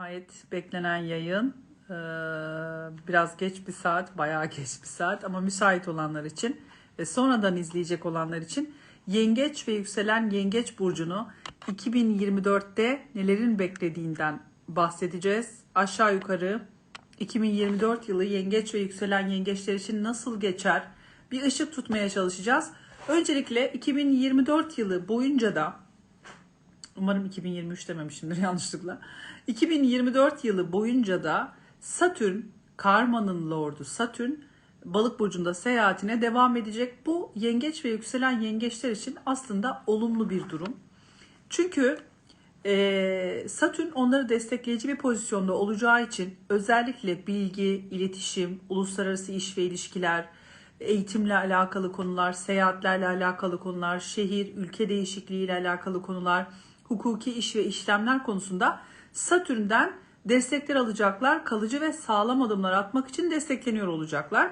Nihayet beklenen yayın. Ee, biraz geç bir saat, bayağı geç bir saat ama müsait olanlar için ve sonradan izleyecek olanlar için Yengeç ve yükselen Yengeç burcunu 2024'te nelerin beklediğinden bahsedeceğiz. Aşağı yukarı 2024 yılı Yengeç ve yükselen Yengeçler için nasıl geçer? Bir ışık tutmaya çalışacağız. Öncelikle 2024 yılı boyunca da Umarım 2023 dememişimdir yanlışlıkla. 2024 yılı boyunca da Satürn, Karma'nın lordu Satürn balık burcunda seyahatine devam edecek. Bu yengeç ve yükselen yengeçler için aslında olumlu bir durum. Çünkü e, Satürn onları destekleyici bir pozisyonda olacağı için özellikle bilgi, iletişim, uluslararası iş ve ilişkiler, eğitimle alakalı konular, seyahatlerle alakalı konular, şehir, ülke değişikliği ile alakalı konular, hukuki iş ve işlemler konusunda Satürn'den destekler alacaklar. Kalıcı ve sağlam adımlar atmak için destekleniyor olacaklar.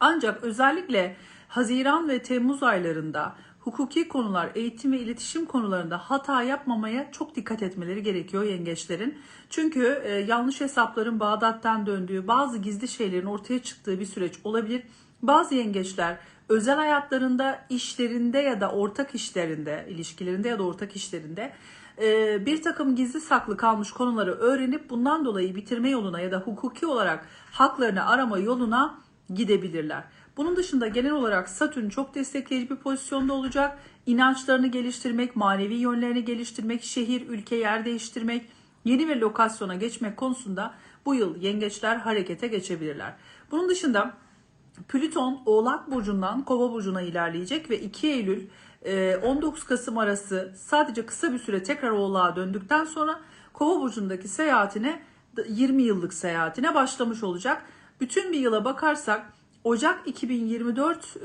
Ancak özellikle Haziran ve Temmuz aylarında hukuki konular, eğitim ve iletişim konularında hata yapmamaya çok dikkat etmeleri gerekiyor yengeçlerin. Çünkü e, yanlış hesapların Bağdat'tan döndüğü, bazı gizli şeylerin ortaya çıktığı bir süreç olabilir. Bazı yengeçler özel hayatlarında, işlerinde ya da ortak işlerinde, ilişkilerinde ya da ortak işlerinde e, bir takım gizli saklı kalmış konuları öğrenip bundan dolayı bitirme yoluna ya da hukuki olarak haklarını arama yoluna gidebilirler. Bunun dışında genel olarak Satürn çok destekleyici bir pozisyonda olacak. İnançlarını geliştirmek, manevi yönlerini geliştirmek, şehir, ülke, yer değiştirmek, yeni bir lokasyona geçmek konusunda bu yıl yengeçler harekete geçebilirler. Bunun dışında Plüton Oğlak Burcu'ndan Kova Burcu'na ilerleyecek ve 2 Eylül 19 Kasım arası sadece kısa bir süre tekrar Oğlak'a döndükten sonra Kova Burcu'ndaki seyahatine 20 yıllık seyahatine başlamış olacak. Bütün bir yıla bakarsak Ocak 2024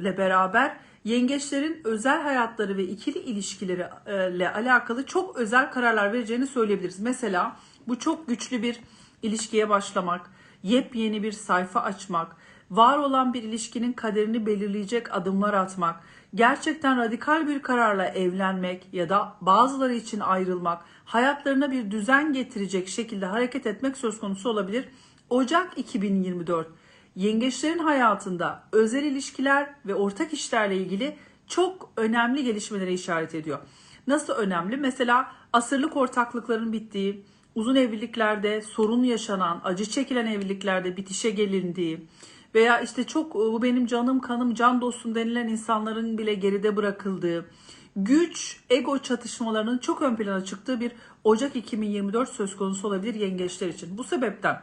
ile beraber yengeçlerin özel hayatları ve ikili ilişkileriyle alakalı çok özel kararlar vereceğini söyleyebiliriz. Mesela bu çok güçlü bir ilişkiye başlamak, yepyeni bir sayfa açmak, var olan bir ilişkinin kaderini belirleyecek adımlar atmak, gerçekten radikal bir kararla evlenmek ya da bazıları için ayrılmak, hayatlarına bir düzen getirecek şekilde hareket etmek söz konusu olabilir. Ocak 2024 yengeçlerin hayatında özel ilişkiler ve ortak işlerle ilgili çok önemli gelişmelere işaret ediyor. Nasıl önemli? Mesela asırlık ortaklıkların bittiği, uzun evliliklerde sorun yaşanan, acı çekilen evliliklerde bitişe gelindiği, veya işte çok bu benim canım kanım can dostum denilen insanların bile geride bırakıldığı güç ego çatışmalarının çok ön plana çıktığı bir Ocak 2024 söz konusu olabilir yengeçler için. Bu sebepten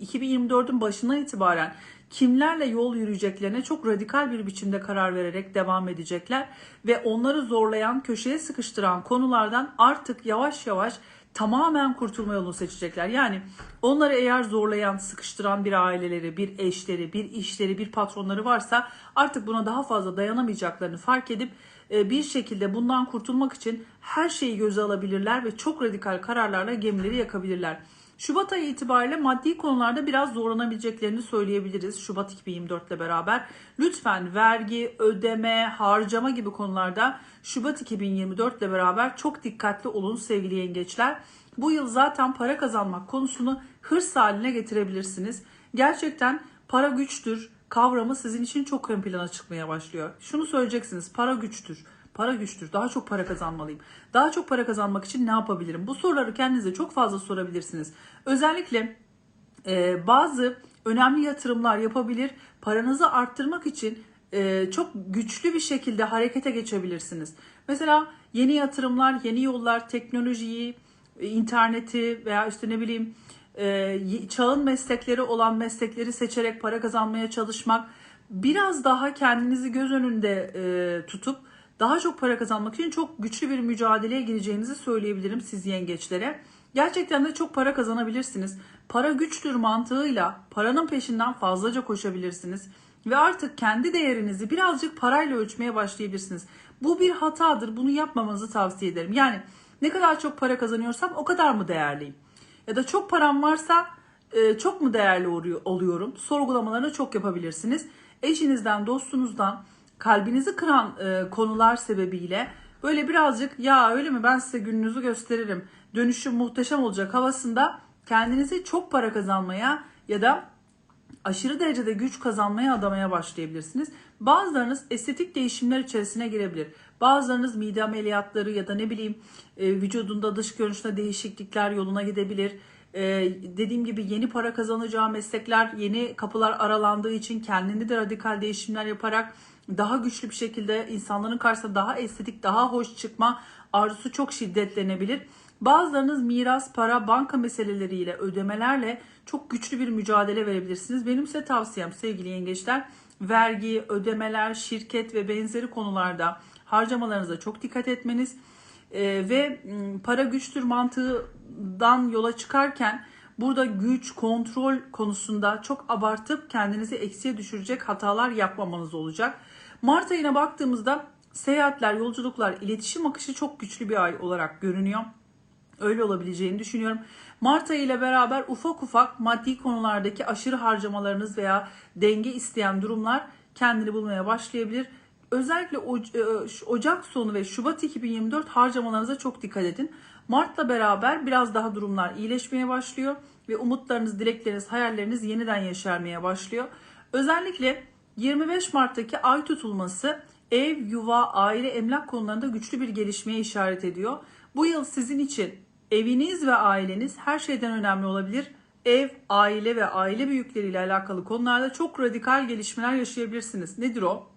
2024'ün başından itibaren kimlerle yol yürüyeceklerine çok radikal bir biçimde karar vererek devam edecekler ve onları zorlayan, köşeye sıkıştıran konulardan artık yavaş yavaş tamamen kurtulma yolunu seçecekler. Yani onları eğer zorlayan, sıkıştıran bir aileleri, bir eşleri, bir işleri, bir patronları varsa artık buna daha fazla dayanamayacaklarını fark edip e, bir şekilde bundan kurtulmak için her şeyi göze alabilirler ve çok radikal kararlarla gemileri yakabilirler. Şubat ayı itibariyle maddi konularda biraz zorlanabileceklerini söyleyebiliriz Şubat 2024 ile beraber. Lütfen vergi, ödeme, harcama gibi konularda Şubat 2024 ile beraber çok dikkatli olun sevgili yengeçler. Bu yıl zaten para kazanmak konusunu hırs haline getirebilirsiniz. Gerçekten para güçtür kavramı sizin için çok ön plana çıkmaya başlıyor. Şunu söyleyeceksiniz para güçtür. Para güçtür. Daha çok para kazanmalıyım. Daha çok para kazanmak için ne yapabilirim? Bu soruları kendinize çok fazla sorabilirsiniz. Özellikle e, bazı önemli yatırımlar yapabilir. Paranızı arttırmak için e, çok güçlü bir şekilde harekete geçebilirsiniz. Mesela yeni yatırımlar, yeni yollar, teknolojiyi, e, interneti veya işte ne bileyim e, çağın meslekleri olan meslekleri seçerek para kazanmaya çalışmak, biraz daha kendinizi göz önünde e, tutup daha çok para kazanmak için çok güçlü bir mücadeleye gireceğinizi söyleyebilirim siz yengeçlere. Gerçekten de çok para kazanabilirsiniz. Para güçtür mantığıyla paranın peşinden fazlaca koşabilirsiniz. Ve artık kendi değerinizi birazcık parayla ölçmeye başlayabilirsiniz. Bu bir hatadır. Bunu yapmamanızı tavsiye ederim. Yani ne kadar çok para kazanıyorsam o kadar mı değerliyim? Ya da çok param varsa e, çok mu değerli oluyorum? Sorgulamalarını çok yapabilirsiniz. Eşinizden, dostunuzdan, kalbinizi kıran e, konular sebebiyle böyle birazcık ya öyle mi ben size gününüzü gösteririm. Dönüşüm muhteşem olacak havasında kendinizi çok para kazanmaya ya da aşırı derecede güç kazanmaya adamaya başlayabilirsiniz. Bazılarınız estetik değişimler içerisine girebilir. Bazılarınız mide ameliyatları ya da ne bileyim e, vücudunda dış görünüşünde değişiklikler yoluna gidebilir. E, dediğim gibi yeni para kazanacağı meslekler, yeni kapılar aralandığı için kendini de radikal değişimler yaparak daha güçlü bir şekilde insanların karşısında daha estetik, daha hoş çıkma arzusu çok şiddetlenebilir. Bazılarınız miras, para, banka meseleleriyle, ödemelerle çok güçlü bir mücadele verebilirsiniz. Benim size tavsiyem sevgili yengeçler vergi, ödemeler, şirket ve benzeri konularda harcamalarınıza çok dikkat etmeniz e, ve m, para güçtür mantığından yola çıkarken burada güç, kontrol konusunda çok abartıp kendinizi eksiye düşürecek hatalar yapmamanız olacak. Mart ayına baktığımızda seyahatler, yolculuklar, iletişim akışı çok güçlü bir ay olarak görünüyor. Öyle olabileceğini düşünüyorum. Mart ayı ile beraber ufak ufak maddi konulardaki aşırı harcamalarınız veya denge isteyen durumlar kendini bulmaya başlayabilir. Özellikle e, Ocak sonu ve Şubat 2024 harcamalarınıza çok dikkat edin. Mart'la beraber biraz daha durumlar iyileşmeye başlıyor ve umutlarınız, dilekleriniz, hayalleriniz yeniden yeşermeye başlıyor. Özellikle 25 Mart'taki ay tutulması ev, yuva, aile, emlak konularında güçlü bir gelişmeye işaret ediyor. Bu yıl sizin için eviniz ve aileniz her şeyden önemli olabilir. Ev, aile ve aile büyükleriyle alakalı konularda çok radikal gelişmeler yaşayabilirsiniz. Nedir o?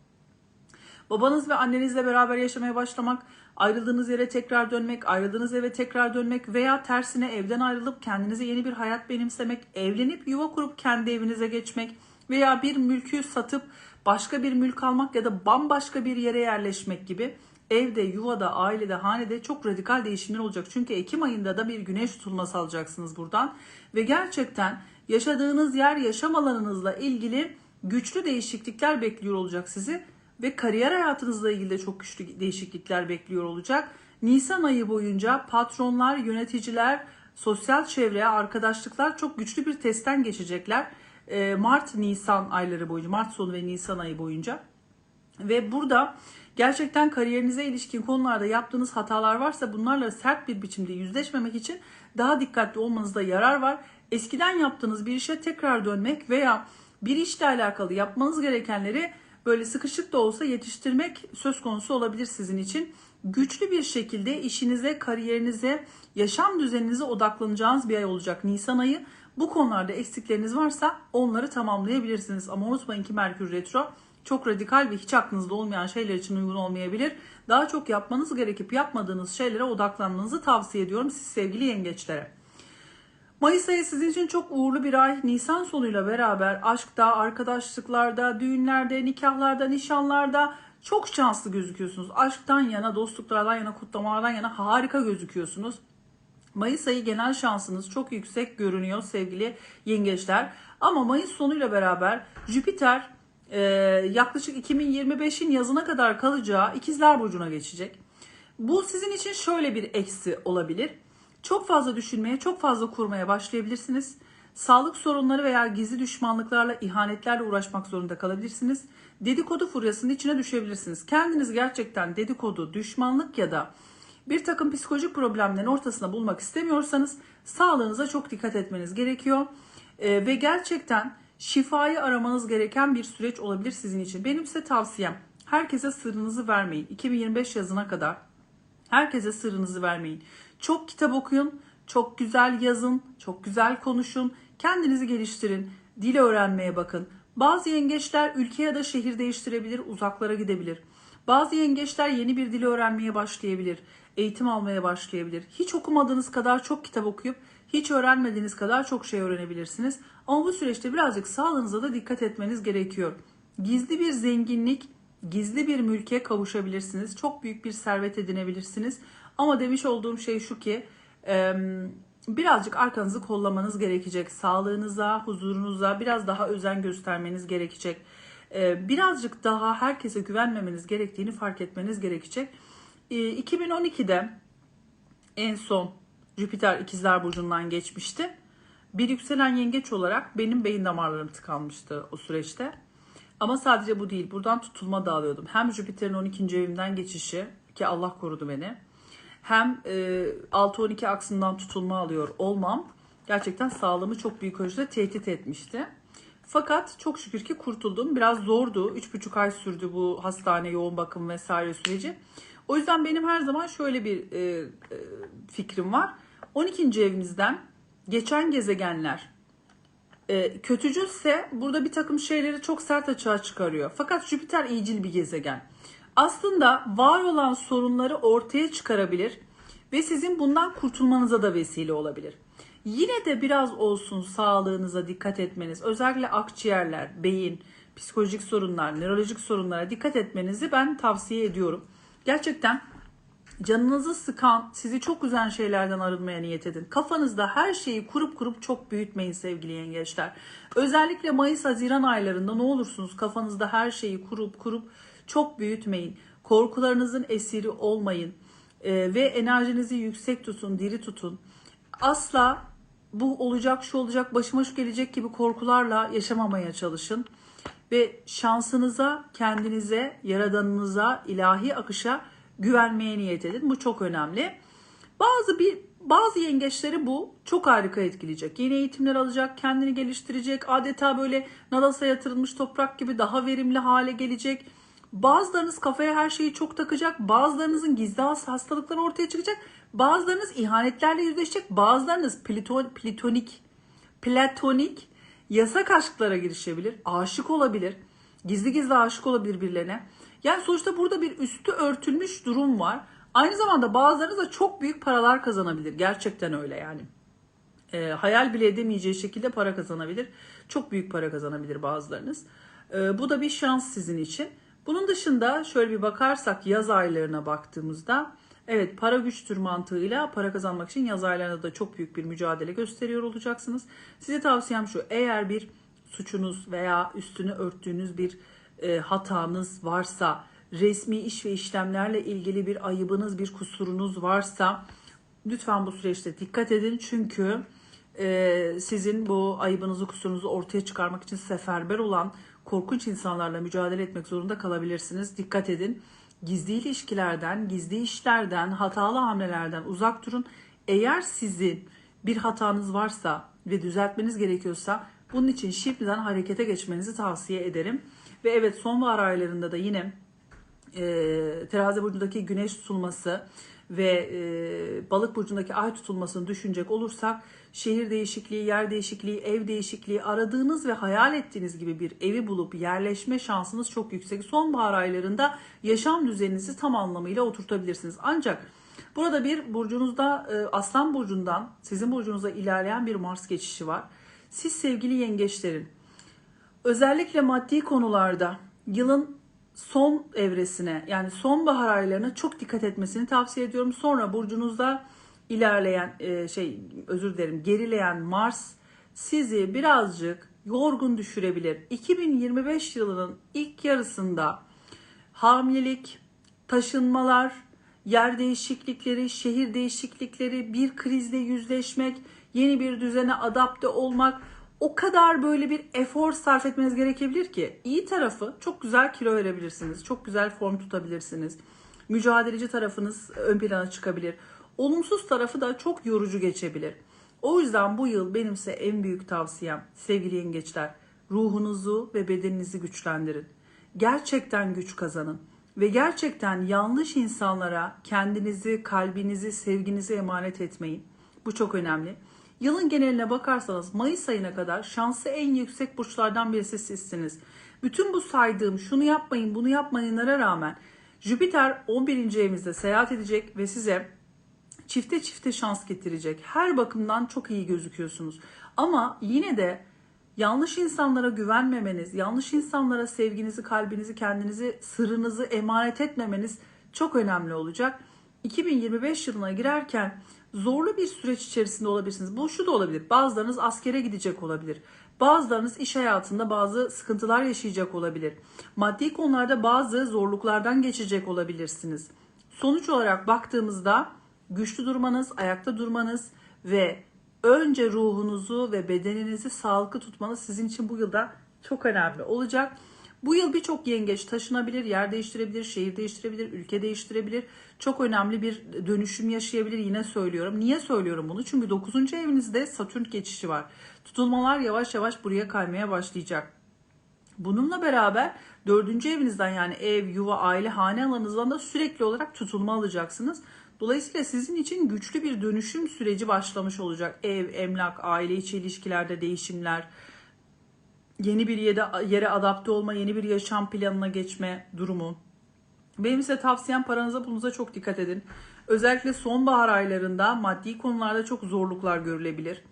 Babanız ve annenizle beraber yaşamaya başlamak, ayrıldığınız yere tekrar dönmek, ayrıldığınız eve tekrar dönmek veya tersine evden ayrılıp kendinize yeni bir hayat benimsemek, evlenip yuva kurup kendi evinize geçmek veya bir mülkü satıp başka bir mülk almak ya da bambaşka bir yere yerleşmek gibi evde, yuvada, ailede, hanede çok radikal değişimler olacak. Çünkü Ekim ayında da bir güneş tutulması alacaksınız buradan. Ve gerçekten yaşadığınız yer, yaşam alanınızla ilgili güçlü değişiklikler bekliyor olacak sizi. Ve kariyer hayatınızla ilgili de çok güçlü değişiklikler bekliyor olacak. Nisan ayı boyunca patronlar, yöneticiler, sosyal çevre, arkadaşlıklar çok güçlü bir testten geçecekler. Ee, Mart-Nisan ayları boyunca, Mart sonu ve Nisan ayı boyunca. Ve burada gerçekten kariyerinize ilişkin konularda yaptığınız hatalar varsa bunlarla sert bir biçimde yüzleşmemek için daha dikkatli olmanızda yarar var. Eskiden yaptığınız bir işe tekrar dönmek veya bir işle alakalı yapmanız gerekenleri böyle sıkışık da olsa yetiştirmek söz konusu olabilir sizin için. Güçlü bir şekilde işinize, kariyerinize, yaşam düzeninize odaklanacağınız bir ay olacak Nisan ayı. Bu konularda eksikleriniz varsa onları tamamlayabilirsiniz. Ama unutmayın ki Merkür Retro çok radikal ve hiç aklınızda olmayan şeyler için uygun olmayabilir. Daha çok yapmanız gerekip yapmadığınız şeylere odaklanmanızı tavsiye ediyorum siz sevgili yengeçlere. Mayıs ayı sizin için çok uğurlu bir ay. Nisan sonuyla beraber aşkta, arkadaşlıklarda, düğünlerde, nikahlarda, nişanlarda çok şanslı gözüküyorsunuz. Aşktan yana, dostluklardan yana, kutlamalardan yana harika gözüküyorsunuz. Mayıs ayı genel şansınız çok yüksek görünüyor sevgili yengeçler. Ama Mayıs sonuyla beraber Jüpiter e, yaklaşık 2025'in yazına kadar kalacağı ikizler burcuna geçecek. Bu sizin için şöyle bir eksi olabilir. Çok fazla düşünmeye, çok fazla kurmaya başlayabilirsiniz. Sağlık sorunları veya gizli düşmanlıklarla, ihanetlerle uğraşmak zorunda kalabilirsiniz. Dedikodu furyasının içine düşebilirsiniz. Kendiniz gerçekten dedikodu, düşmanlık ya da bir takım psikolojik problemlerin ortasında bulmak istemiyorsanız sağlığınıza çok dikkat etmeniz gerekiyor. Ee, ve gerçekten şifayı aramanız gereken bir süreç olabilir sizin için. Benim size tavsiyem herkese sırrınızı vermeyin. 2025 yazına kadar herkese sırrınızı vermeyin. Çok kitap okuyun, çok güzel yazın, çok güzel konuşun, kendinizi geliştirin, dil öğrenmeye bakın. Bazı yengeçler ülke ya da şehir değiştirebilir, uzaklara gidebilir. Bazı yengeçler yeni bir dili öğrenmeye başlayabilir, eğitim almaya başlayabilir. Hiç okumadığınız kadar çok kitap okuyup hiç öğrenmediğiniz kadar çok şey öğrenebilirsiniz. Ama bu süreçte birazcık sağlığınıza da dikkat etmeniz gerekiyor. Gizli bir zenginlik, gizli bir mülke kavuşabilirsiniz. Çok büyük bir servet edinebilirsiniz. Ama demiş olduğum şey şu ki birazcık arkanızı kollamanız gerekecek. Sağlığınıza, huzurunuza biraz daha özen göstermeniz gerekecek. Birazcık daha herkese güvenmemeniz gerektiğini fark etmeniz gerekecek. 2012'de en son Jüpiter ikizler burcundan geçmişti. Bir yükselen yengeç olarak benim beyin damarlarım tıkanmıştı o süreçte. Ama sadece bu değil. Buradan tutulma da alıyordum. Hem Jüpiter'in 12. evimden geçişi ki Allah korudu beni. Hem e, 6-12 aksından tutulma alıyor olmam gerçekten sağlığımı çok büyük ölçüde tehdit etmişti. Fakat çok şükür ki kurtuldum. Biraz zordu. 3,5 ay sürdü bu hastane, yoğun bakım vesaire süreci. O yüzden benim her zaman şöyle bir e, e, fikrim var. 12. evinizden geçen gezegenler e, kötücülse burada bir takım şeyleri çok sert açığa çıkarıyor. Fakat Jüpiter iyicil bir gezegen. Aslında var olan sorunları ortaya çıkarabilir ve sizin bundan kurtulmanıza da vesile olabilir. Yine de biraz olsun sağlığınıza dikkat etmeniz, özellikle akciğerler, beyin, psikolojik sorunlar, nörolojik sorunlara dikkat etmenizi ben tavsiye ediyorum. Gerçekten canınızı sıkan, sizi çok üzen şeylerden arınmaya niyet edin. Kafanızda her şeyi kurup kurup çok büyütmeyin sevgili yengeçler. Özellikle Mayıs-Haziran aylarında ne olursunuz kafanızda her şeyi kurup kurup çok büyütmeyin. Korkularınızın esiri olmayın. Ee, ve enerjinizi yüksek tutun, diri tutun. Asla bu olacak, şu olacak, başıma şu gelecek gibi korkularla yaşamamaya çalışın. Ve şansınıza, kendinize, yaradanınıza, ilahi akışa güvenmeye niyet edin. Bu çok önemli. Bazı bir bazı yengeçleri bu çok harika etkileyecek. Yeni eğitimler alacak, kendini geliştirecek. Adeta böyle nadasa yatırılmış toprak gibi daha verimli hale gelecek. Bazılarınız kafaya her şeyi çok takacak. Bazılarınızın gizli hastalıkları ortaya çıkacak. Bazılarınız ihanetlerle yüzleşecek. Bazılarınız platon, platonik, platonik yasak aşklara girişebilir. Aşık olabilir. Gizli gizli aşık olabilir birilerine. Yani sonuçta burada bir üstü örtülmüş durum var. Aynı zamanda bazılarınız da çok büyük paralar kazanabilir. Gerçekten öyle yani. E, hayal bile edemeyeceği şekilde para kazanabilir. Çok büyük para kazanabilir bazılarınız. E, bu da bir şans sizin için. Bunun dışında şöyle bir bakarsak yaz aylarına baktığımızda evet para güçtür mantığıyla para kazanmak için yaz aylarında da çok büyük bir mücadele gösteriyor olacaksınız. Size tavsiyem şu eğer bir suçunuz veya üstünü örttüğünüz bir e, hatanız varsa, resmi iş ve işlemlerle ilgili bir ayıbınız, bir kusurunuz varsa lütfen bu süreçte dikkat edin. Çünkü e, sizin bu ayıbınızı, kusurunuzu ortaya çıkarmak için seferber olan korkunç insanlarla mücadele etmek zorunda kalabilirsiniz. Dikkat edin. Gizli ilişkilerden, gizli işlerden, hatalı hamlelerden uzak durun. Eğer sizin bir hatanız varsa ve düzeltmeniz gerekiyorsa bunun için şimdiden harekete geçmenizi tavsiye ederim. Ve evet sonbahar aylarında da yine e, terazi burcundaki güneş tutulması ve e, balık burcundaki ay tutulmasını düşünecek olursak şehir değişikliği, yer değişikliği, ev değişikliği aradığınız ve hayal ettiğiniz gibi bir evi bulup yerleşme şansınız çok yüksek. Sonbahar aylarında yaşam düzeninizi tam anlamıyla oturtabilirsiniz. Ancak burada bir burcunuzda e, Aslan burcundan sizin burcunuza ilerleyen bir Mars geçişi var. Siz sevgili yengeçlerin özellikle maddi konularda yılın son evresine yani sonbahar aylarına çok dikkat etmesini tavsiye ediyorum. Sonra burcunuzda ilerleyen e, şey özür dilerim gerileyen Mars sizi birazcık yorgun düşürebilir. 2025 yılının ilk yarısında hamilelik, taşınmalar, yer değişiklikleri, şehir değişiklikleri, bir krizle yüzleşmek, yeni bir düzene adapte olmak o kadar böyle bir efor sarf etmeniz gerekebilir ki iyi tarafı çok güzel kilo verebilirsiniz. Çok güzel form tutabilirsiniz. Mücadeleci tarafınız ön plana çıkabilir. Olumsuz tarafı da çok yorucu geçebilir. O yüzden bu yıl benimse en büyük tavsiyem sevgili yengeçler ruhunuzu ve bedeninizi güçlendirin. Gerçekten güç kazanın ve gerçekten yanlış insanlara kendinizi, kalbinizi, sevginizi emanet etmeyin. Bu çok önemli. Yılın geneline bakarsanız Mayıs ayına kadar şansı en yüksek burçlardan birisi sizsiniz. Bütün bu saydığım şunu yapmayın bunu yapmayınlara rağmen Jüpiter 11. evinizde seyahat edecek ve size çifte çifte şans getirecek. Her bakımdan çok iyi gözüküyorsunuz. Ama yine de yanlış insanlara güvenmemeniz, yanlış insanlara sevginizi, kalbinizi, kendinizi, sırrınızı emanet etmemeniz çok önemli olacak. 2025 yılına girerken zorlu bir süreç içerisinde olabilirsiniz. Bu şu da olabilir. Bazılarınız askere gidecek olabilir. Bazılarınız iş hayatında bazı sıkıntılar yaşayacak olabilir. Maddi konularda bazı zorluklardan geçecek olabilirsiniz. Sonuç olarak baktığımızda güçlü durmanız, ayakta durmanız ve önce ruhunuzu ve bedeninizi sağlıklı tutmanız sizin için bu yılda çok önemli olacak. Bu yıl birçok yengeç taşınabilir, yer değiştirebilir, şehir değiştirebilir, ülke değiştirebilir. Çok önemli bir dönüşüm yaşayabilir yine söylüyorum. Niye söylüyorum bunu? Çünkü 9. evinizde Satürn geçişi var. Tutulmalar yavaş yavaş buraya kaymaya başlayacak. Bununla beraber dördüncü evinizden yani ev, yuva, aile, hane alanınızdan da sürekli olarak tutulma alacaksınız. Dolayısıyla sizin için güçlü bir dönüşüm süreci başlamış olacak. Ev, emlak, aile içi ilişkilerde değişimler, yeni bir yere, yere adapte olma, yeni bir yaşam planına geçme durumu. Benim size tavsiyem paranıza pulunuza çok dikkat edin. Özellikle sonbahar aylarında maddi konularda çok zorluklar görülebilir.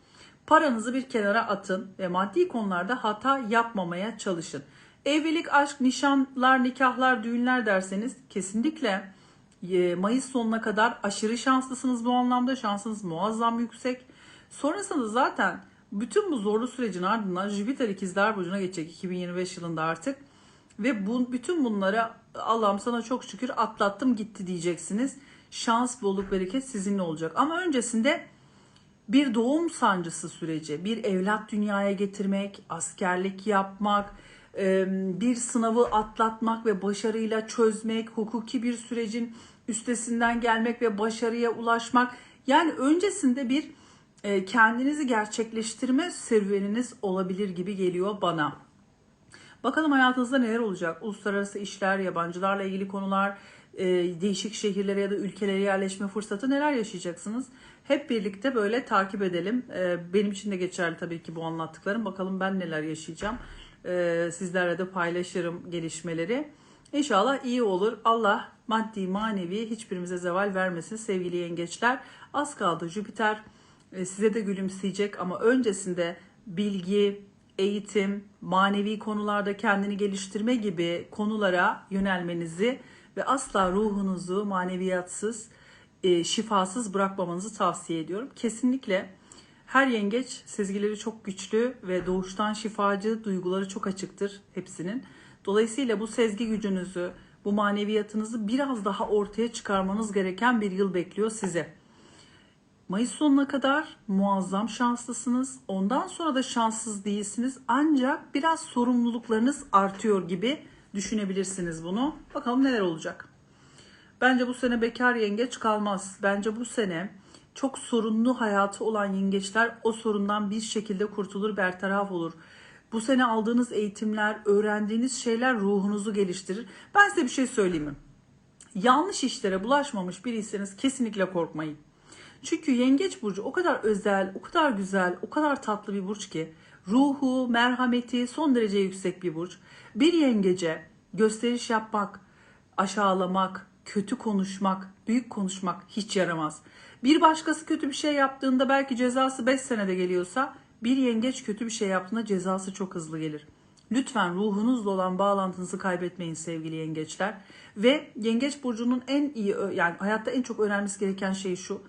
Paranızı bir kenara atın ve maddi konularda hata yapmamaya çalışın. Evlilik, aşk, nişanlar, nikahlar, düğünler derseniz kesinlikle e, Mayıs sonuna kadar aşırı şanslısınız bu anlamda. Şansınız muazzam yüksek. Sonrasında zaten bütün bu zorlu sürecin ardından Jüpiter ikizler burcuna geçecek 2025 yılında artık. Ve bu, bütün bunları Allah'ım sana çok şükür atlattım gitti diyeceksiniz. Şans, bolluk, bereket sizinle olacak. Ama öncesinde bir doğum sancısı süreci, bir evlat dünyaya getirmek, askerlik yapmak, bir sınavı atlatmak ve başarıyla çözmek, hukuki bir sürecin üstesinden gelmek ve başarıya ulaşmak. Yani öncesinde bir kendinizi gerçekleştirme serüveniniz olabilir gibi geliyor bana. Bakalım hayatınızda neler olacak? Uluslararası işler, yabancılarla ilgili konular, değişik şehirlere ya da ülkelere yerleşme fırsatı neler yaşayacaksınız? Hep birlikte böyle takip edelim. Benim için de geçerli tabii ki bu anlattıklarım. Bakalım ben neler yaşayacağım. Sizlerle de paylaşırım gelişmeleri. İnşallah iyi olur. Allah maddi manevi hiçbirimize zeval vermesin sevgili yengeçler. Az kaldı Jüpiter size de gülümseyecek ama öncesinde bilgi, eğitim, manevi konularda kendini geliştirme gibi konulara yönelmenizi ve asla ruhunuzu maneviyatsız, şifasız bırakmamanızı tavsiye ediyorum. Kesinlikle her yengeç sezgileri çok güçlü ve doğuştan şifacı, duyguları çok açıktır hepsinin. Dolayısıyla bu sezgi gücünüzü, bu maneviyatınızı biraz daha ortaya çıkarmanız gereken bir yıl bekliyor size. Mayıs sonuna kadar muazzam şanslısınız. Ondan sonra da şanssız değilsiniz. Ancak biraz sorumluluklarınız artıyor gibi düşünebilirsiniz bunu. Bakalım neler olacak. Bence bu sene bekar yengeç kalmaz. Bence bu sene çok sorunlu hayatı olan yengeçler o sorundan bir şekilde kurtulur, bertaraf olur. Bu sene aldığınız eğitimler, öğrendiğiniz şeyler ruhunuzu geliştirir. Ben size bir şey söyleyeyim mi? Yanlış işlere bulaşmamış biriyseniz kesinlikle korkmayın. Çünkü yengeç burcu o kadar özel, o kadar güzel, o kadar tatlı bir burç ki ruhu, merhameti son derece yüksek bir burç. Bir yengece gösteriş yapmak, aşağılamak, kötü konuşmak, büyük konuşmak hiç yaramaz. Bir başkası kötü bir şey yaptığında belki cezası 5 senede geliyorsa bir yengeç kötü bir şey yaptığında cezası çok hızlı gelir. Lütfen ruhunuzla olan bağlantınızı kaybetmeyin sevgili yengeçler. Ve yengeç burcunun en iyi yani hayatta en çok öğrenmesi gereken şey şu.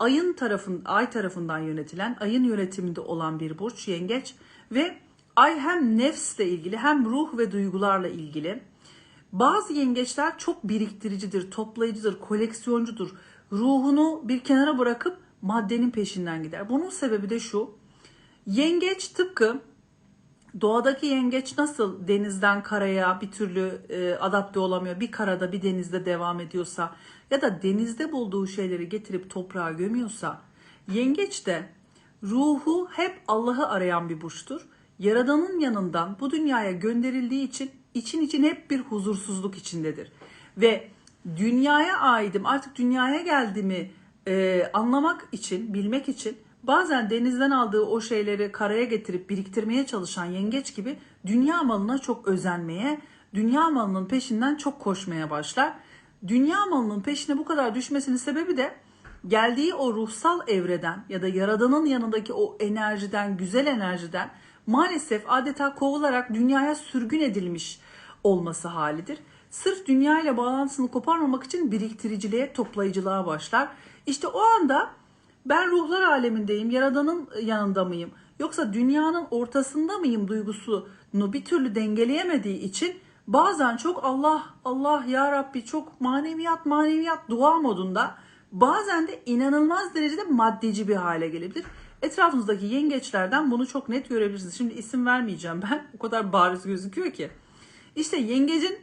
Ayın tarafın ay tarafından yönetilen, ayın yönetiminde olan bir burç yengeç ve ay hem nefsle ilgili hem ruh ve duygularla ilgili. Bazı yengeçler çok biriktiricidir, toplayıcıdır, koleksiyoncudur. Ruhunu bir kenara bırakıp maddenin peşinden gider. Bunun sebebi de şu. Yengeç tıpkı doğadaki yengeç nasıl denizden karaya bir türlü e, adapte olamıyor. Bir karada bir denizde devam ediyorsa ya da denizde bulduğu şeyleri getirip toprağa gömüyorsa yengeç de ruhu hep Allah'ı arayan bir burçtur. Yaradanın yanından bu dünyaya gönderildiği için için için hep bir huzursuzluk içindedir. Ve dünyaya aidim artık dünyaya geldiğimi e, anlamak için, bilmek için bazen denizden aldığı o şeyleri karaya getirip biriktirmeye çalışan yengeç gibi dünya malına çok özenmeye, dünya malının peşinden çok koşmaya başlar. Dünya malının peşine bu kadar düşmesinin sebebi de geldiği o ruhsal evreden ya da yaradanın yanındaki o enerjiden, güzel enerjiden maalesef adeta kovularak dünyaya sürgün edilmiş olması halidir. Sırf dünya ile bağlantısını koparmamak için biriktiriciliğe, toplayıcılığa başlar. İşte o anda ben ruhlar alemindeyim, yaradanın yanında mıyım? Yoksa dünyanın ortasında mıyım duygusunu bir türlü dengeleyemediği için bazen çok Allah Allah ya Rabbi çok maneviyat maneviyat dua modunda bazen de inanılmaz derecede maddeci bir hale gelebilir. Etrafınızdaki yengeçlerden bunu çok net görebilirsiniz. Şimdi isim vermeyeceğim ben. O kadar bariz gözüküyor ki. İşte yengecin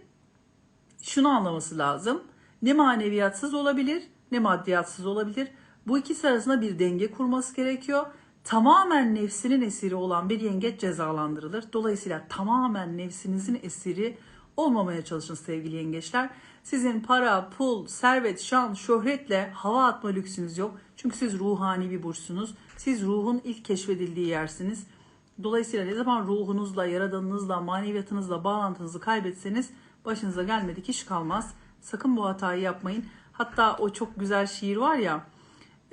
şunu anlaması lazım. Ne maneviyatsız olabilir ne maddiyatsız olabilir. Bu ikisi arasında bir denge kurması gerekiyor. Tamamen nefsinin esiri olan bir yengeç cezalandırılır. Dolayısıyla tamamen nefsinizin esiri olmamaya çalışın sevgili yengeçler. Sizin para, pul, servet, şan, şöhretle hava atma lüksünüz yok. Çünkü siz ruhani bir burçsunuz. Siz ruhun ilk keşfedildiği yersiniz. Dolayısıyla ne zaman ruhunuzla, yaradanınızla, maneviyatınızla bağlantınızı kaybetseniz başınıza gelmedik iş kalmaz. Sakın bu hatayı yapmayın. Hatta o çok güzel şiir var ya,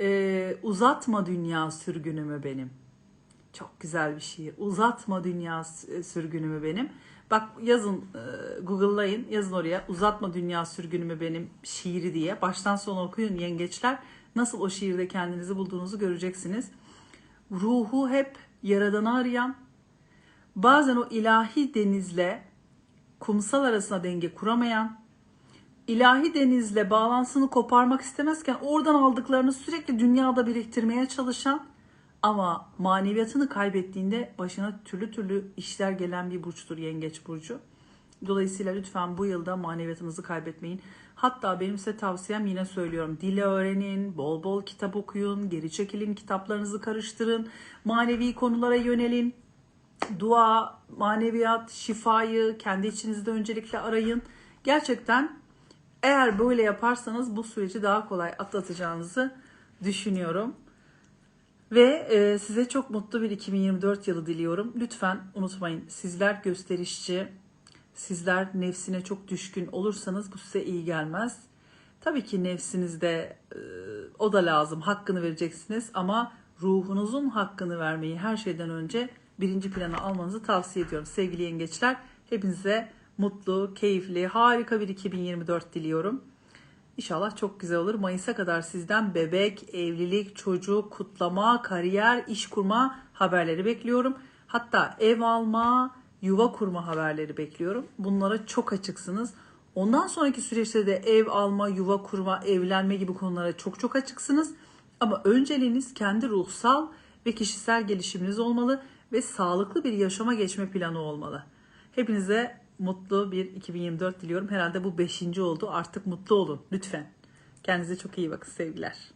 e, uzatma dünya sürgünümü benim. Çok güzel bir şiir. Uzatma dünya s- sürgünümü benim. Bak yazın e, Google'layın yazın oraya uzatma dünya sürgünümü benim şiiri diye. Baştan sona okuyun yengeçler. Nasıl o şiirde kendinizi bulduğunuzu göreceksiniz. Ruhu hep yaradanı arayan, bazen o ilahi denizle kumsal arasında denge kuramayan, ilahi denizle bağlantısını koparmak istemezken oradan aldıklarını sürekli dünyada biriktirmeye çalışan ama maneviyatını kaybettiğinde başına türlü türlü işler gelen bir burçtur yengeç burcu. Dolayısıyla lütfen bu yılda maneviyatınızı kaybetmeyin. Hatta benim size tavsiyem yine söylüyorum. Dili öğrenin, bol bol kitap okuyun, geri çekilin, kitaplarınızı karıştırın, manevi konulara yönelin. Dua, maneviyat, şifayı kendi içinizde öncelikle arayın. Gerçekten eğer böyle yaparsanız bu süreci daha kolay atlatacağınızı düşünüyorum. Ve e, size çok mutlu bir 2024 yılı diliyorum. Lütfen unutmayın sizler gösterişçi, sizler nefsine çok düşkün olursanız bu size iyi gelmez. Tabii ki nefsinizde e, o da lazım, hakkını vereceksiniz ama ruhunuzun hakkını vermeyi her şeyden önce birinci plana almanızı tavsiye ediyorum. Sevgili yengeçler, hepinize mutlu, keyifli, harika bir 2024 diliyorum. İnşallah çok güzel olur. Mayıs'a kadar sizden bebek, evlilik, çocuk, kutlama, kariyer, iş kurma haberleri bekliyorum. Hatta ev alma, yuva kurma haberleri bekliyorum. Bunlara çok açıksınız. Ondan sonraki süreçte de ev alma, yuva kurma, evlenme gibi konulara çok çok açıksınız. Ama önceliğiniz kendi ruhsal ve kişisel gelişiminiz olmalı ve sağlıklı bir yaşama geçme planı olmalı. Hepinize mutlu bir 2024 diliyorum. Herhalde bu 5. oldu. Artık mutlu olun lütfen. Kendinize çok iyi bakın sevgiler.